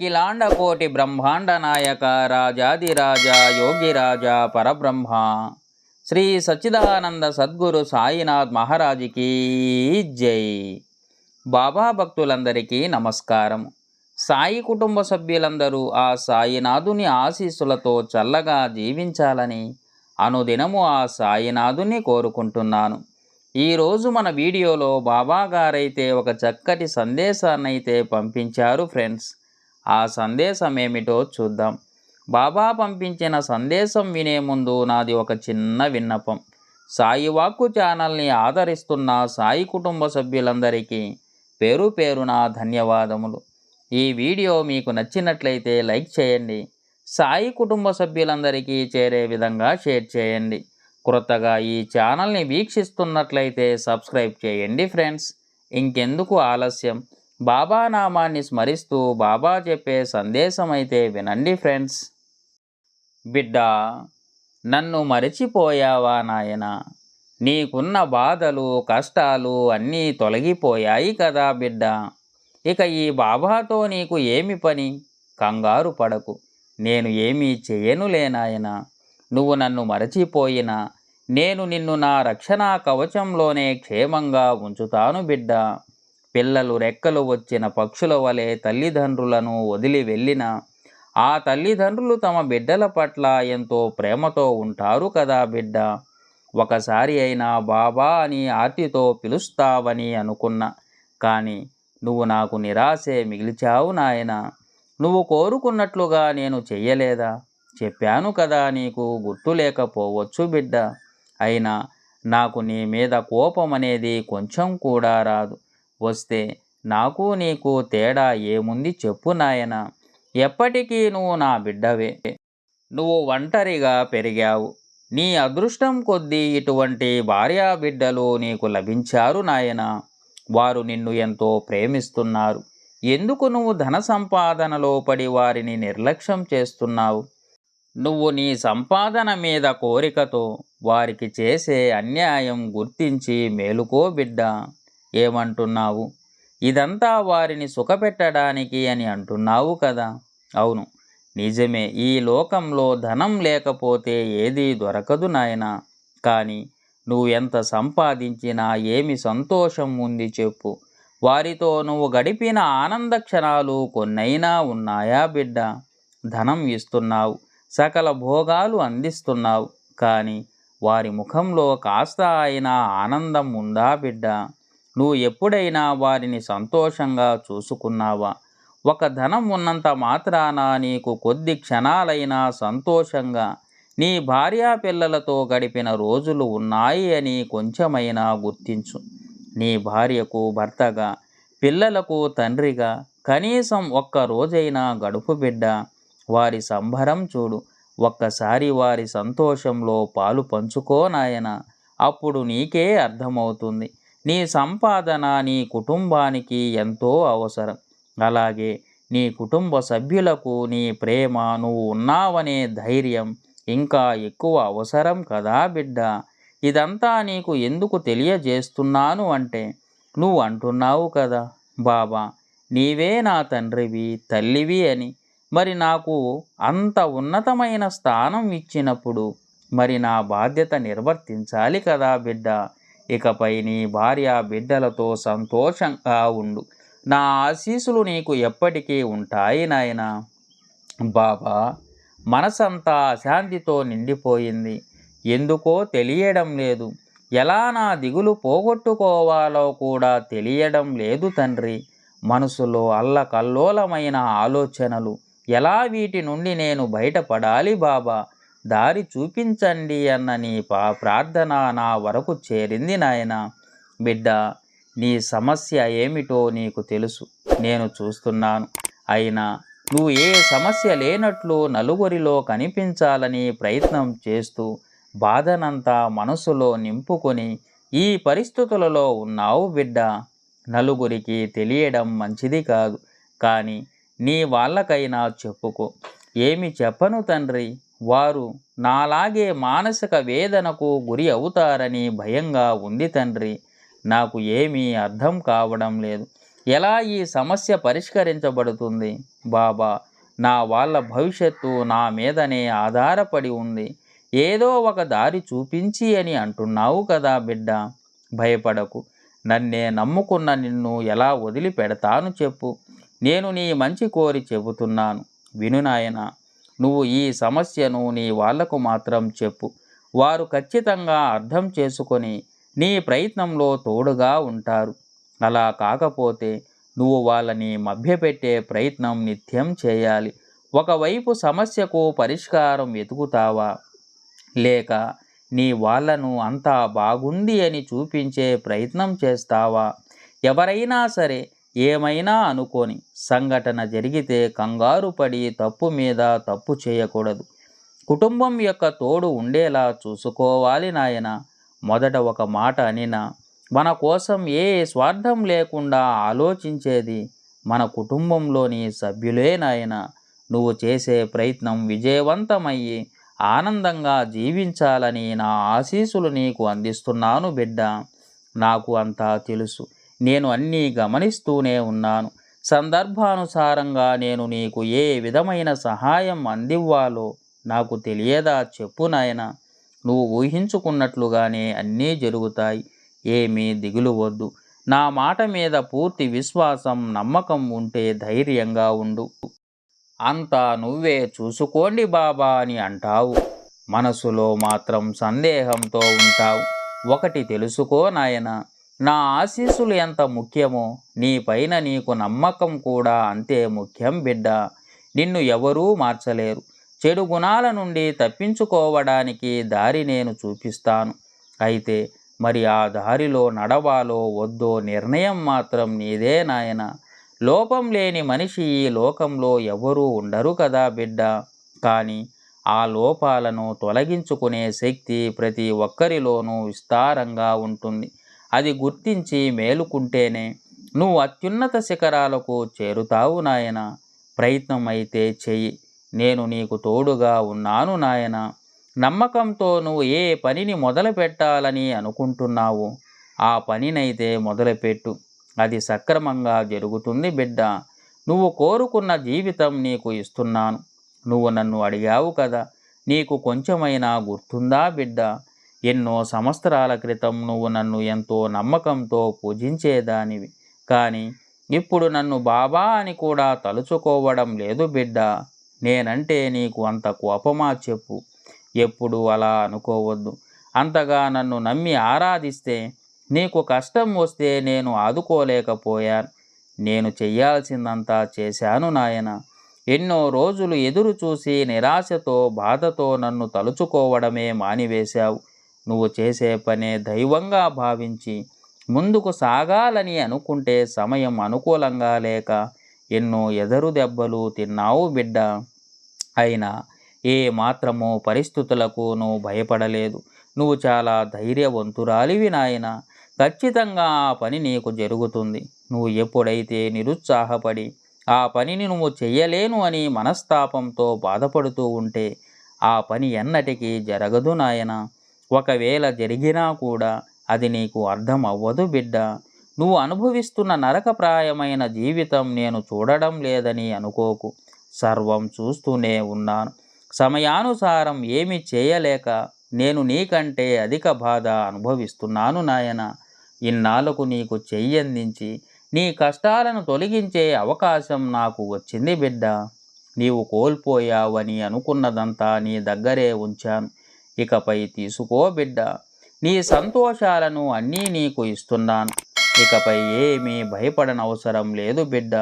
అఖిలాండ కోటి బ్రహ్మాండ నాయక రాజాదిరాజ యోగిరాజ పరబ్రహ్మ శ్రీ సచ్చిదానంద సద్గురు సాయినాథ్ మహారాజుకి జై బాబా భక్తులందరికీ నమస్కారం సాయి కుటుంబ సభ్యులందరూ ఆ సాయినాథుని ఆశీస్సులతో చల్లగా జీవించాలని అనుదినము ఆ సాయినాథుని కోరుకుంటున్నాను. ఈరోజు మన వీడియోలో బాబా గారైతే ఒక చక్కటి సందేశాన్నైతే పంపించారు ఫ్రెండ్స్. ఆ సందేశం ఏమిటో చూద్దాం. బాబా పంపించిన సందేశం వినే ముందు నాది ఒక చిన్న విన్నపం. సాయి వాక్కు ఛానల్ని ఆదరిస్తున్న సాయి కుటుంబ సభ్యులందరికీ పేరు పేరున ధన్యవాదములు. ఈ వీడియో మీకు నచ్చినట్లయితే లైక్ చేయండి. సాయి కుటుంబ సభ్యులందరికీ చేరే విధంగా షేర్ చేయండి. క్రొత్తగా ఈ ఛానల్ని వీక్షిస్తున్నట్లయితే సబ్స్క్రైబ్ చేయండి ఫ్రెండ్స్. ఇంకెందుకు ఆలస్యం? బాబా నామాన్ని స్మరిస్తూ బాబా చెప్పే సందేశం అయితే వినండి ఫ్రెండ్స్. బిడ్డ నన్ను మరచిపోయావా నాయన? నీకున్న బాధలు కష్టాలు అన్నీ తొలగిపోయాయి కదా బిడ్డ. ఇక ఈ బాబాతో నీకు ఏమి పని? కంగారు పడకు. నేను ఏమీ చేయనులేనాయన నువ్వు నన్ను మరచిపోయినా నేను నిన్ను నా రక్షణా కవచంలోనే క్షేమంగా ఉంచుతాను బిడ్డ. పిల్లలు రెక్కలు వచ్చిన పక్షుల వలె తల్లిదండ్రులను వదిలి వెళ్ళిన ఆ తల్లిదండ్రులు తమ బిడ్డల పట్ల ఎంతో ప్రేమతో ఉంటారు కదా బిడ్డ. ఒకసారి అయినా బాబా అని ఆర్తితో పిలుస్తావని అనుకున్నా. కానీ నువ్వు నాకు నిరాశే మిగిల్చావు నాయన. నువ్వు కోరుకున్నట్లుగా నేను చెయ్యలేదా? చెప్పాను కదా నీకు గుర్తు లేకపోవచ్చు బిడ్డ. అయినా నాకు నీ మీద కోపం అనేది కొంచెం కూడా రాదు. వస్తే నాకు నీకు తేడా ఏముంది చెప్పు నాయన. ఎప్పటికీ నువ్వు నా బిడ్డవే. నువ్వు ఒంటరిగా పెరిగావు. నీ అదృష్టం కొద్దీ ఇటువంటి భార్యా బిడ్డలు నీకు లభించారు నాయన. వారు నిన్ను ఎంతో ప్రేమిస్తున్నారు. ఎందుకు నువ్వు ధన సంపాదనలో పడి వారిని నిర్లక్ష్యం చేస్తున్నావు? నువ్వు నీ సంపాదన మీద కోరికతో వారికి చేసే అన్యాయం గుర్తించి మేలుకో బిడ్డ. ఏమంటున్నావు? ఇదంతా వారిని సుఖపెట్టడానికి అని అంటున్నావు కదా? అవును. నిజమే ఈ లోకంలో ధనం లేకపోతే ఏదీ దొరకదు నాయన. కానీ నువ్వు ఎంత సంపాదించినా ఏమి సంతోషం ఉంది చెప్పు. వారితో నువ్వు గడిపిన ఆనంద క్షణాలు కొన్నైనా ఉన్నాయా బిడ్డ? ధనం ఇస్తున్నావు సకల భోగాలు అందిస్తున్నావు. కానీ వారి ముఖంలో కాస్త అయినా ఆనందం ఉందా బిడ్డ? నువ్వు ఎప్పుడైనా వారిని సంతోషంగా చూసుకున్నావా? ఒక ధనం ఉన్నంత మాత్రాన నీకు కొద్ది క్షణాలైనా సంతోషంగా నీ భార్యా పిల్లలతో గడిపిన రోజులు ఉన్నాయి అని కొంచెమైనా గుర్తించు. నీ భార్యకు భర్తగా పిల్లలకు తండ్రిగా కనీసం ఒక్క రోజైనా గడుపు బిడ్డ వారి సంభరం చూడు. ఒక్కసారి వారి సంతోషంలో పాలు పంచుకో నాయన అప్పుడు నీకే అర్థమవుతుంది. నీ సంపాదన నీ కుటుంబానికి ఎంతో అవసరం. అలాగే నీ కుటుంబ సభ్యులకు నీ ప్రేమ నువ్వు ఉన్నావనే ధైర్యం ఇంకా ఎక్కువ అవసరం కదా బిడ్డ. ఇదంతా నీకు ఎందుకు తెలియజేస్తున్నాను అంటే నువ్వు అంటున్నావు కదా బాబా నీవే నా తండ్రివి తల్లివి అని. మరి నాకు అంత ఉన్నతమైన స్థానం ఇచ్చినప్పుడు మరి నా బాధ్యత నిర్వర్తించాలి కదా బిడ్డ. ఇకపై నీ భార్య బిడ్డలతో సంతోషంగా ఉండు. నా ఆశీస్సులు నీకు ఎప్పటికీ ఉంటాయి నాయన. బాబా మనసంతా అశాంతితో నిండిపోయింది. ఎందుకో తెలియడం లేదు. ఎలా నా దిగులు పోగొట్టుకోవాలో కూడా తెలియడం లేదు తండ్రి. మనసులో అల్లకల్లోలమైన ఆలోచనలు. ఎలా వీటి నుండి నేను బయటపడాలి బాబా? దారి చూపించండి అన్న నీ పా ప్రార్థన నా వరకు చేరింది నాయన. బిడ్డ నీ సమస్య ఏమిటో నీకు తెలుసు. నేను చూస్తున్నాను. అయినా నువ్వు ఏ సమస్య లేనట్లు నలుగురిలో కనిపించాలని ప్రయత్నం చేస్తూ బాధనంతా మనసులో నింపుకొని ఈ పరిస్థితులలో ఉన్నావు బిడ్డ. నలుగురికి తెలియడం మంచిది కాదు. కానీ నీ వాళ్ళకైనా చెప్పుకో. ఏమి చెప్పను తండ్రి? వారు నాలాగే మానసిక వేదనకు గురి అవుతారని భయంగా ఉంది తండ్రి. నాకు ఏమీ అర్థం కావడం లేదు. ఎలా ఈ సమస్య పరిష్కరించబడుతుంది? బాబా నా వాళ్ళ భవిష్యత్తు నా మీదనే ఆధారపడి ఉంది. ఏదో ఒక దారి చూపించి అని అంటున్నావు కదా బిడ్డ. భయపడకు. నన్నే నమ్ముకున్న నిన్ను ఎలా వదిలిపెడతాను చెప్పు. నేను నీ మంచి కోరి చెబుతున్నాను. విను నాయనా నువ్వు ఈ సమస్యను నీ వాళ్ళకు మాత్రం చెప్పు. వారు ఖచ్చితంగా అర్థం చేసుకొని నీ ప్రయత్నంలో తోడుగా ఉంటారు. అలా కాకపోతే నువ్వు వాళ్ళని మభ్యపెట్టే ప్రయత్నం నిత్యం చేయాలి. ఒకవైపు సమస్యకు పరిష్కారం వెతుకుతావా? లేక నీ వాళ్ళను అంతా బాగుంది అని చూపించే ప్రయత్నం చేస్తావా? ఎవరైనా సరే ఏమైనా అనుకోని సంఘటన జరిగితే కంగారు పడి తప్పు మీద తప్పు చేయకూడదు. కుటుంబం యొక్క తోడు ఉండేలా చూసుకోవాలి నాయన. మొదట ఒక మాట అనినా మన కోసం ఏ స్వార్థం లేకుండా ఆలోచించేది మన కుటుంబంలోని సభ్యులే నాయన. నువ్వు చేసే ప్రయత్నం విజయవంతమయ్యి ఆనందంగా జీవించాలని నా ఆశీసులు నీకు అందిస్తున్నాను బిడ్డ. నాకు అంతా తెలుసు. నేను అన్నీ గమనిస్తూనే ఉన్నాను. సందర్భానుసారంగా నేను నీకు ఏ విధమైన సహాయం అందివ్వాలో నాకు తెలియదా చెప్పు నాయన. నువ్వు ఊహించుకున్నట్లుగానే అన్నీ జరుగుతాయి. ఏమీ దిగులు వద్దు. నా మాట మీద పూర్తి విశ్వాసం నమ్మకం ఉంటే ధైర్యంగా ఉండు. అంతా నువ్వే చూసుకోండి బాబా అని అంటావు. మనసులో మాత్రం సందేహంతో ఉంటావు. ఒకటి తెలుసుకో నాయనా. నా ఆశీస్సులు ఎంత ముఖ్యమో నీ పైన నీకు నమ్మకం కూడా అంతే ముఖ్యం బిడ్డ. నిన్ను ఎవరూ మార్చలేరు. చెడు గుణాల నుండి తప్పించుకోవడానికి దారి నేను చూపిస్తాను. అయితే మరి ఆ దారిలో నడవాలో వద్దో నిర్ణయం మాత్రం నీదే నాయన. లోపం లేని మనిషి ఈ లోకంలో ఎవరూ ఉండరు కదా బిడ్డ. కానీ ఆ లోపాలను తొలగించుకునే శక్తి ప్రతి ఒక్కరిలోనూ విస్తారంగా ఉంటుంది. అది గుర్తించి మేలుకుంటేనే నువ్వు అత్యున్నత శిఖరాలకు చేరుతావు నాయన. ప్రయత్నం అయితే చెయ్యి. నేను నీకు తోడుగా ఉన్నాను నాయన. నమ్మకంతో నువ్వు ఏ పనిని మొదలు పెట్టాలని అనుకుంటున్నావు? ఆ పనినైతే మొదలుపెట్టు. అది సక్రమంగా జరుగుతుంది బిడ్డ. నువ్వు కోరుకున్న జీవితం నీకు ఇస్తున్నాను. నువ్వు నన్ను అడిగావు కదా. నీకు కొంచెమైనా గుర్తుందా బిడ్డ? ఎన్నో సంవత్సరాల క్రితం నువ్వు నన్ను ఎంతో నమ్మకంతో పూజించేదానివి. కానీ ఇప్పుడు నన్ను బాబా అని కూడా తలుచుకోవడం లేదు బిడ్డ. నేనంటే నీకు అంత కోపమా చెప్పు. ఎప్పుడు అలా అనుకోవద్దు. అంతగా నన్ను నమ్మి ఆరాధిస్తే నీకు కష్టం వస్తే నేను ఆదుకోలేకపోయాను. నేను చెయ్యాల్సిందంతా చేశాను నాయన. ఎన్నో రోజులు ఎదురు చూసి నిరాశతో బాధతో నన్ను తలుచుకోవడమే మానివేశావు. నువ్వు చేసే పనే దైవంగా భావించి ముందుకు సాగాలని అనుకుంటే సమయం అనుకూలంగా లేక ఎన్నో ఎదరు దెబ్బలు తిన్నావు బిడ్డ. అయినా ఏ మాత్రమో పరిస్థితులకు నువ్వు భయపడలేదు. నువ్వు చాలా ధైర్యవంతురాలివి నాయన. ఖచ్చితంగా ఆ పని నీకు జరుగుతుంది. నువ్వు ఎప్పుడైతే నిరుత్సాహపడి ఆ పనిని నువ్వు చెయ్యలేను అని మనస్తాపంతో బాధపడుతూ ఉంటే ఆ పని ఎన్నటికీ జరగదు నాయనా. ఒకవేళ జరిగినా కూడా అది నీకు అర్థం అవ్వదు బిడ్డ. నువ్వు అనుభవిస్తున్న నరకప్రాయమైన జీవితం నేను చూడడం లేదని అనుకోకు. సర్వం చూస్తూనే ఉన్నాను. సమయానుసారం ఏమి చేయలేక నేను నీకంటే అధిక బాధ అనుభవిస్తున్నాను నాయన. ఇన్నాళ్ళకు నీకు చెయ్యందించి నీ కష్టాలను తొలగించే అవకాశం నాకు వచ్చింది బిడ్డ. నీవు కోల్పోయావని అనుకున్నదంతా నీ దగ్గరే ఉంచాను. ఇకపై తీసుకో బిడ్డ. నీ సంతోషాలను అన్నీ నీకు ఇస్తున్నాను. ఇకపై ఏమీ భయపడనవసరం లేదు బిడ్డ.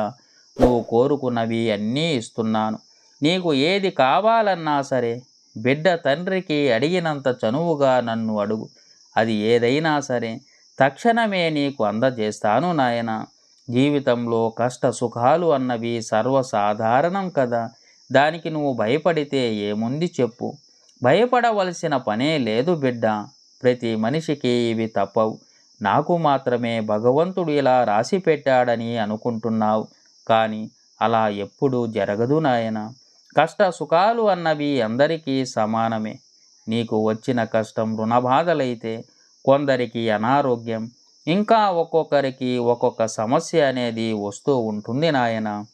నువ్వు కోరుకున్నవి అన్నీ ఇస్తున్నాను. నీకు ఏది కావాలన్నా సరే బిడ్డ తండ్రికి అడిగినంత చనువుగా నన్ను అడుగు. అది ఏదైనా సరే తక్షణమే నీకు అందజేస్తాను నాయన. జీవితంలో కష్ట సుఖాలు అన్నవి సర్వసాధారణం కదా. దానికి నువ్వు భయపడితే ఏముంది చెప్పు. భయపడవలసిన పనే లేదు బిడ్డ. ప్రతి మనిషికి ఇవి తప్పవు. నాకు మాత్రమే భగవంతుడు ఇలా రాసి పెట్టాడని అనుకుంటున్నావు. కానీ అలా ఎప్పుడూ జరగదు నాయన. కష్ట సుఖాలు అన్నవి అందరికీ సమానమే. నీకు వచ్చిన కష్టం రుణబాధలైతే కొందరికి అనారోగ్యం. ఇంకా ఒక్కొక్కరికి ఒక్కొక్క సమస్య అనేది వస్తూ ఉంటుంది నాయన.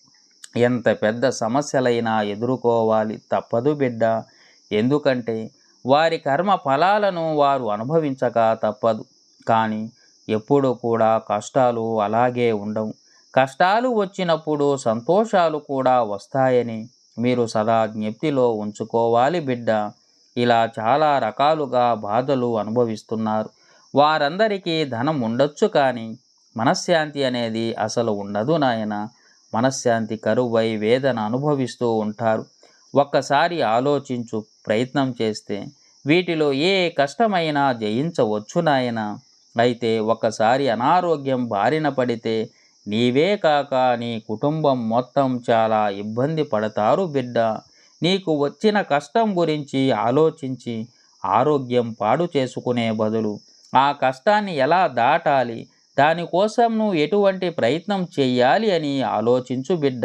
ఎంత పెద్ద సమస్యలైనా ఎదుర్కోవాలి తప్పదు బిడ్డ. ఎందుకంటే వారి కర్మ ఫలాలను వారు అనుభవించక తప్పదు. కానీ ఎప్పుడూ కూడా కష్టాలు అలాగే ఉండవు. కష్టాలు వచ్చినప్పుడు సంతోషాలు కూడా వస్తాయని మీరు సదా జ్ఞప్తిలో ఉంచుకోవాలి బిడ్డ. ఇలా చాలా రకాలుగా బాధలు అనుభవిస్తున్నారు. వారందరికీ ధనం ఉండొచ్చు కానీ మనశ్శాంతి అనేది అసలు ఉండదు నాయన. మనశ్శాంతి కరువై వేదన అనుభవిస్తూ ఉంటారు. ఒక్కసారి ఆలోచించు. ప్రయత్నం చేస్తే వీటిలో ఏ కష్టమైనా జయించవచ్చు నాయన. అయితే ఒకసారి అనారోగ్యం బారిన పడితే నీవే కాక నీ కుటుంబం మొత్తం చాలా ఇబ్బంది పడతారు బిడ్డ. నీకు వచ్చిన కష్టం గురించి ఆలోచించి ఆరోగ్యం పాడు చేసుకునే బదులు ఆ కష్టాన్ని ఎలా దాటాలి? దానికోసం నువ్వు ఎటువంటి ప్రయత్నం చేయాలి అని ఆలోచించు బిడ్డ.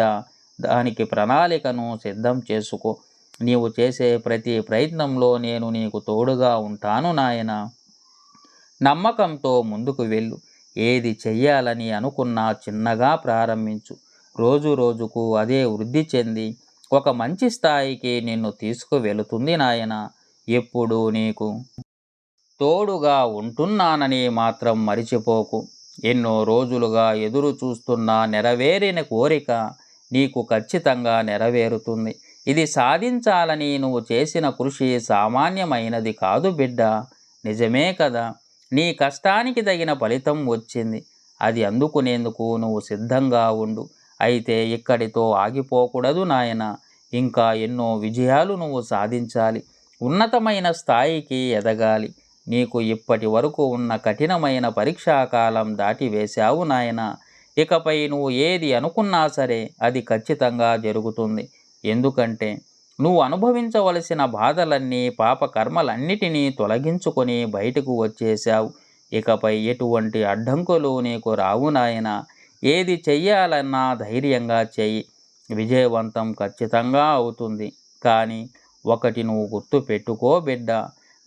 దానికి ప్రణాళికను సిద్ధం చేసుకో. నీవు చేసే ప్రతి ప్రయత్నంలో నేను నీకు తోడుగా ఉంటాను నాయన. నమ్మకంతో ముందుకు వెళ్ళు. ఏది చెయ్యాలని అనుకున్నా చిన్నగా ప్రారంభించు. రోజు రోజుకు అదే వృద్ధి చెంది ఒక మంచి స్థాయికి నిన్ను తీసుకువెళుతుంది నాయన. ఎప్పుడు నీకు తోడుగా ఉంటున్నానని మాత్రం మరిచిపోకు. ఎన్నో రోజులుగా ఎదురు చూస్తున్న నెరవేరిన కోరిక నీకు ఖచ్చితంగా నెరవేరుతుంది. ఇది సాధించాలని నువ్వు చేసిన కృషి సామాన్యమైనది కాదు బిడ్డ. నిజమే కదా. నీ కష్టానికి తగిన ఫలితం వచ్చింది. అది అందుకునేందుకు నువ్వు సిద్ధంగా ఉండు. అయితే ఇక్కడితో ఆగిపోకూడదు నాయన. ఇంకా ఎన్నో విజయాలు నువ్వు సాధించాలి. ఉన్నతమైన స్థాయికి ఎదగాలి. నీకు ఇప్పటి వరకు ఉన్న కఠినమైన పరీక్షాకాలం దాటి వేశావు నాయన. ఇకపై నువ్వు ఏది అనుకున్నా సరే అది ఖచ్చితంగా జరుగుతుంది. ఎందుకంటే నువ్వు అనుభవించవలసిన బాధలన్నీ పాపకర్మలన్నిటినీ తొలగించుకొని బయటకు వచ్చేశావు. ఇకపై ఎటువంటి అడ్డంకులు నీకు రావు నాయన. ఏది చెయ్యాలన్నా ధైర్యంగా చెయ్యి. విజయవంతం ఖచ్చితంగా అవుతుంది. కానీ ఒకటి నువ్వు గుర్తు పెట్టుకో బిడ్డ.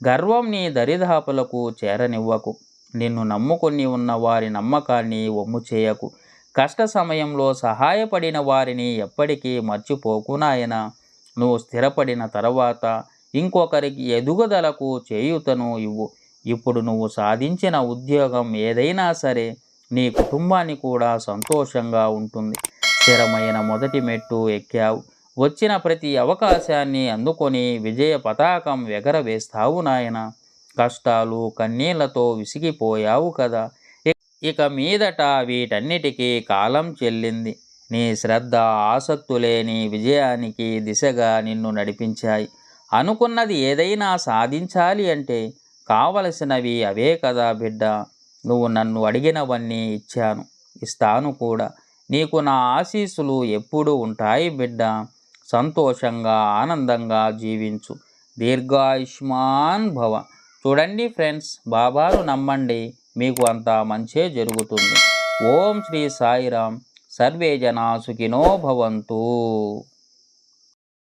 గర్వం నీ దరిదాపులకు చేరనివ్వకు. నిన్ను నమ్ముకొని ఉన్న వారి నమ్మకాన్ని ఒమ్ము చేయకు. కష్ట సమయంలో సహాయపడిన వారిని ఎప్పటికీ మర్చిపోకు నాయన. నువ్వు స్థిరపడిన తర్వాత ఇంకొకరికి ఎదుగుదలకు చేయుతను ఇవ్వు. ఇప్పుడు నువ్వు సాధించిన ఉద్యోగం ఏదైనా సరే నీ కుటుంబాన్ని కూడా సంతోషంగా ఉంటుంది. స్థిరమైన మొదటి మెట్టు ఎక్కావు. వచ్చిన ప్రతి అవకాశాన్ని అందుకొని విజయ పతాకం ఎగరవేస్తావు నాయన. కష్టాలు కన్నీళ్ళతో విసిగిపోయావు కదా. ఇక మీదట వీటన్నిటికీ కాలం చెల్లింది. నీ శ్రద్ధ ఆసక్తులే నీ విజయానికి దిశగా నిన్ను నడిపించాయి. అనుకున్నది ఏదైనా సాధించాలి అంటే కావలసినవి అవే కదా బిడ్డ. నువ్వు నన్ను అడిగినవన్నీ ఇచ్చాను. ఇస్తాను కూడా. నీకు నా ఆశీస్సులు ఎప్పుడూ ఉంటాయి బిడ్డ. సంతోషంగా ఆనందంగా జీవించు. దీర్ఘాయుష్మాన్ భవ. చూడండి ఫ్రెండ్స్ బాబాను నమ్మండి. మీకు అంతా మంచే జరుగుతుంది. ఓం శ్రీ సాయిరామ్ సర్వే జనా సుఖినో భవంతు.